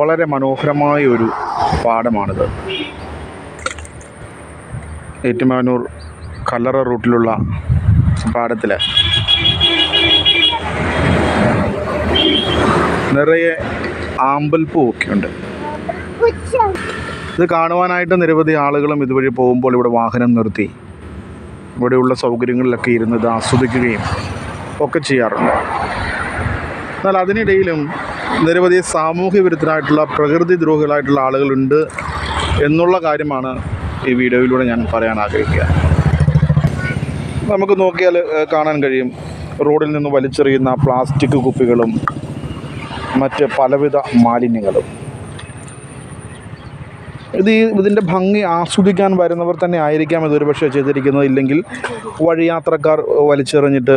വളരെ മനോഹരമായ ഒരു പാടമാണിത്. ഏറ്റുമാനൂർ കല്ലറ റൂട്ടിലുള്ള പാടത്തിൽ നിറയെ ഉണ്ട് ഇത് കാണുവാനായിട്ട് നിരവധി ആളുകളും ഇതുവഴി പോകുമ്പോൾ ഇവിടെ വാഹനം നിർത്തി ഇവിടെയുള്ള സൗകര്യങ്ങളിലൊക്കെ ഇരുന്ന് ഇത് ആസ്വദിക്കുകയും ഒക്കെ ചെയ്യാറുണ്ട്. എന്നാൽ അതിനിടയിലും നിരവധി സാമൂഹ്യ വിരുദ്ധരായിട്ടുള്ള പ്രകൃതി ദ്രോഹികളായിട്ടുള്ള ആളുകളുണ്ട് എന്നുള്ള കാര്യമാണ് ഈ വീഡിയോയിലൂടെ ഞാൻ പറയാൻ ആഗ്രഹിക്കുക. നമുക്ക് നോക്കിയാൽ കാണാൻ കഴിയും. റോഡിൽ നിന്ന് വലിച്ചെറിയുന്ന പ്ലാസ്റ്റിക് കുപ്പികളും മറ്റ് പലവിധ മാലിന്യങ്ങളും. ഇത് ഇതിന്റെ ഭംഗി ആസ്വദിക്കാൻ വരുന്നവർ തന്നെ ആയിരിക്കാം ഇതൊരു പക്ഷേ ചെയ്തിരിക്കുന്നത്. ഇല്ലെങ്കിൽ വഴിയാത്രക്കാർ വലിച്ചെറിഞ്ഞിട്ട്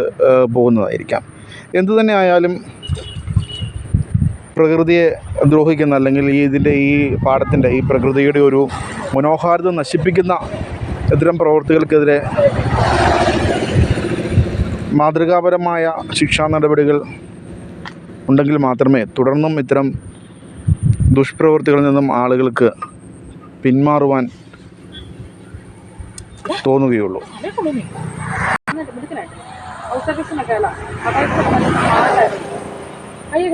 പോകുന്നതായിരിക്കാം. എന്തു തന്നെ ആയാലും പ്രകൃതിയെ ദ്രോഹിക്കുന്ന അല്ലെങ്കിൽ ഈ ഇതിന്റെ ഈ പാടത്തിന്റെ ഈ പ്രകൃതിയുടെ ഒരു മനോഹാരിത നശിപ്പിക്കുന്ന ഇത്തരം പ്രവൃത്തികൾക്കെതിരെ മാതൃകാപരമായ ശിക്ഷാ നടപടികൾ ഉണ്ടെങ്കിൽ മാത്രമേ തുടർന്നും ഇത്തരം ദുഷ്പ്രവൃത്തികളിൽ നിന്നും ആളുകൾക്ക് പിന്മാറുവാൻ തോന്നുകയുള്ളൂ. അയ്യോ